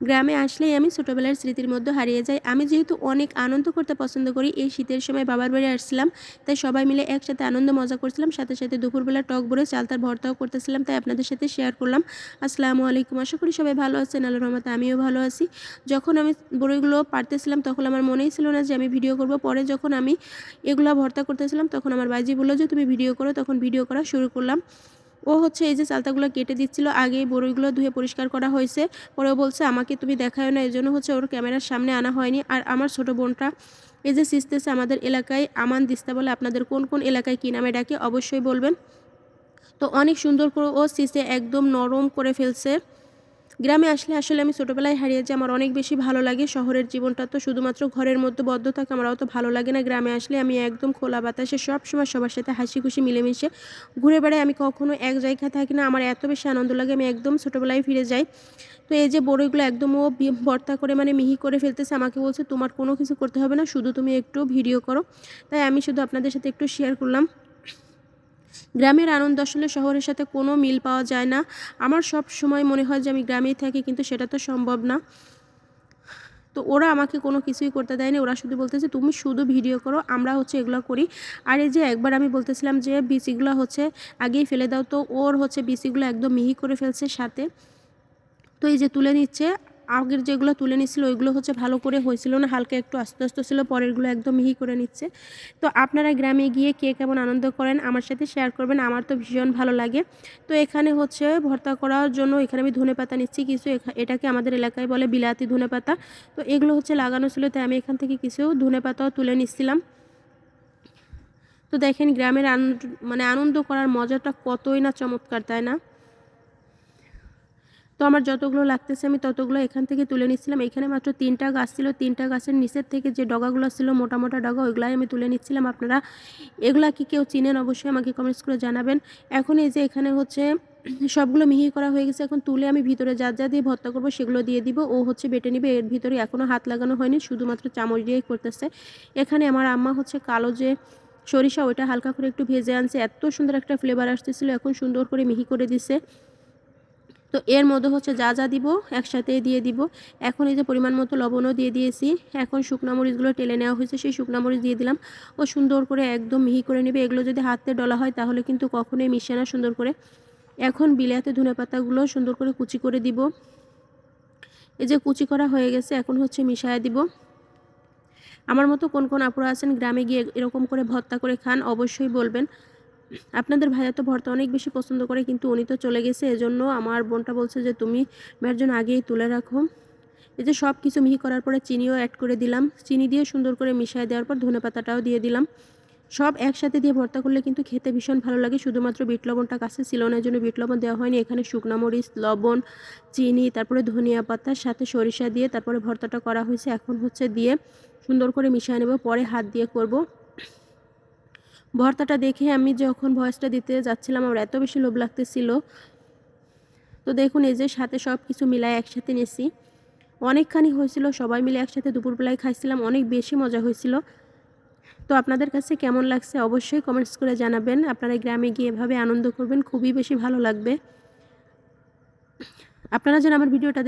গ্রামে আসলেই আমি ছোটোবেলার স্মৃতির মধ্যে হারিয়ে যাই। আমি যেহেতু অনেক আনন্দ করতে পছন্দ করি, এই শীতের সময় বাবার বাড়ি আসছিলাম, তাই সবাই মিলে একসাথে আনন্দ মজা করছিলাম, সাথে সাথে দুপুরবেলা টক ভরে চালতার ভর্তাও করতেছিলাম, তাই আপনাদের সাথে শেয়ার করলাম। আসসালামু আলাইকুম, আশা করি সবাই ভালো আছেন আল্লাহ রহমতে আমিও ভালো আছি। যখন আমি বড়িগুলো পারতেছিলাম, তখন আমার মনেই ছিল না যে আমি ভিডিও করব। পরে যখন আমি এগুলো ভর্তা করতেছিলাম, তখন আমার বাইজি বলল যে, তুমি ভিডিও করো। তখন ভিডিও করা শুরু করলাম। ও হচ্ছে এই যে চালতাগুলো কেটে দিচ্ছিল, আগে বড়ইগুলো ধুয়ে পরিষ্কার করা হয়েছে। পরে বলছে, আমাকে তুমি দেখায় না এই জন্য হচ্ছে ওর ক্যামেরার সামনে আনা হয়নি। আর আমার ছোট বোনটা, এই যে সিস্তেছে আমাদের এলাকায়, আমান দিস্তা বলে আপনাদের কোন কোন এলাকায় কী নামে ডাকে, অবশ্যই বলবেন। তো অনেক সুন্দর করে ও সিসে একদম নরম করে ফেলছে। গ্রামে আসলে আসলে আমি ছোটোবেলায় হারিয়ে যাই, আমার অনেক বেশি ভালো লাগে। শহরের জীবনটা তো শুধুমাত্র ঘরের মধ্যে বদ্ধ থাকে আমার অত ভালো লাগে না গ্রামে আসলে। আমি একদম খোলা বাতাসে সব সময় সবার সাথে হাসি খুশি মিলেমিশে ঘুরে বেড়াই। আমি কখনো এক জায়গায় থাকি না, আমার এত বেশি আনন্দ লাগে, আমি একদম ছোটোবেলায় ফিরে যাই। তো এই যে বড়ইগুলো একদম ও ভর্তা করে মানে মিহি করে ফেলতেছে, আমাকে বলছে, তোমার কোনো কিছু করতে হবে না, শুধু তুমি একটু ভিডিও করো। তাই আমি শুধু আপনাদের সাথে একটু শেয়ার করলাম। গ্রামের আনন্দ আসলে শহরের সাথে কোনো মিল পাওয়া যায় না। আমার সব সময় মনে হয় যে আমি গ্রামেই থাকি, কিন্তু সেটা তো সম্ভব না। তো ওরা আমাকে কোনো কিছুই করতে দেয়নি। ওরা শুধু বলতেছে, তুমি শুধু ভিডিও করো, আমরা হচ্ছে এগুলো করি। আর এই যে একবার আমি বলতেছিলাম যে বিচিগুলো হচ্ছে আগেই ফেলে দাও, তো ওর হচ্ছে বিসিগুলো একদম মিহি করে ফেলছে সাথে। তো এই যে তুলে নিচ্ছে আগের যেগুলো তুলে নিচ্ছিল ওইগুলো হচ্ছে ভালো করে হয়েছিল না, হালকা একটু আস্তে আস্তে ছিল, পরেরগুলো একদম মিহি করে নিচ্ছে। তো আপনারা গ্রামে গিয়ে কে কেমন আনন্দ করেন আমার সাথে শেয়ার করবেন, আমার তো ভীষণ ভালো লাগে। তো এখানে হচ্ছে ভর্তা করার জন্য এখানে আমি ধনে পাতা নিচ্ছি, কিছু এটাকে আমাদের এলাকায় বলে বিলাতি ধনে পাতা। তো এগুলো হচ্ছে লাগানো ছিল, তাই আমি এখান থেকে কিছু ধনে পাতাও তুলে নিচ্ছিলাম। তো দেখেন গ্রামের মানে আনন্দ করার মজাটা কতই না চমৎকার, তাই না? তো আমার যতগুলো লাগতেছে আমি ততগুলো এখান থেকে তুলে নিচ্ছিলাম। এখানে মাত্র তিনটা গাছ ছিল। তিনটা গাছের নিচের থেকে যে ডগাগুলো ছিল, মোটা মোটা ডগা, ওইগুলাই আমি তুলে নিচ্ছিলাম। আপনারা এগুলা কি কেউ চিনেন অবশ্যই আমাকে কমেন্টস করে জানাবেন। এখন এই যে এখানে হচ্ছে সবগুলো মিহি করা হয়ে গেছে। এখন তুলে আমি ভিতরে যা যা দিয়ে ভর্তা করব সেগুলো দিয়ে দিব। ও হচ্ছে বেটে নিবে। এর ভিতরে এখনও হাত লাগানো হয়নি, শুধুমাত্র চামচ দিয়েই করতেছে। এখানে আমার আম্মা হচ্ছে কালো যে সরিষা, ওইটা হালকা করে একটু ভেজে আনছে। এত সুন্দর একটা ফ্লেভার আসতেছিল। এখন সুন্দর করে মিহি করে দিছে। তো এর মধ্যে হচ্ছে যা যা দিব একসাথে দিয়ে দিব। এখন এই যে পরিমাণ মতো লবণও দিয়ে দিয়েছি। এখন শুকনো মরিচগুলো টেলে নেওয়া হয়েছে, সেই শুকনো মরিচ দিয়ে দিলাম। ও সুন্দর করে একদম মিহি করে নেবে। এগুলো যদি হাতে ডলা হয় তাহলে কিন্তু কখনোই মিশে না সুন্দর করে। এখন বিলাতে ধনে পাতাগুলো সুন্দর করে কুচি করে দিব। এই যে কুচি করা হয়ে গেছে, এখন হচ্ছে মিশায় দিব। আমার মতো কোন কোন আপুরা আছেন, গ্রামে গিয়ে এরকম করে ভর্তা করে খান, অবশ্যই বলবেন। আপনাদের ভাইয়া তো ভর্তা অনেক বেশি পছন্দ করে, কিন্তু উনি তো চলে গেছে, এজন্য আমার বোনটা বলছে যে তুমি মেয়ের আগেই তুলে রাখো। এই যে সব কিছু মিহি করার পরে চিনিও অ্যাড করে দিলাম। চিনি দিয়ে সুন্দর করে মিশিয়ে দেওয়ার পর ধনে পাতাটাও দিয়ে দিলাম। সব একসাথে দিয়ে ভর্তা করলে কিন্তু খেতে ভীষণ ভালো লাগে। শুধুমাত্র বিট লবণটা কাছে ছিল না জন্য বিট লবণ দেওয়া হয়নি। এখানে শুকনা মরিচ, লবণ, চিনি, তারপরে ধনিয়া পাতার সাথে সরিষা দিয়ে তারপরে ভর্তাটা করা হয়েছে। এখন হচ্ছে দিয়ে সুন্দর করে মিশিয়ে নেব। পরে হাত দিয়ে করব। ভর্তাটা দেখে আমি যখন ভয়েসটা দিতে যাচ্ছিলাম, আমার এত বেশি লোভ লাগতেছিল। তো দেখুন, এই যে সাথে সব কিছু মিলায় একসাথে নিয়েছি। অনেকখানি হয়েছিল, সবাই মিলে একসাথে দুপুরবেলায় খাইছিলাম, অনেক বেশি মজা হয়েছিল। তো আপনাদের কাছে কেমন লাগছে অবশ্যই কমেন্টস করে জানাবেন। আপনারা গ্রামে গিয়ে এভাবে আনন্দ করবেন, খুবই বেশি ভালো লাগবে। আপনারা যেন আমার ভিডিওটা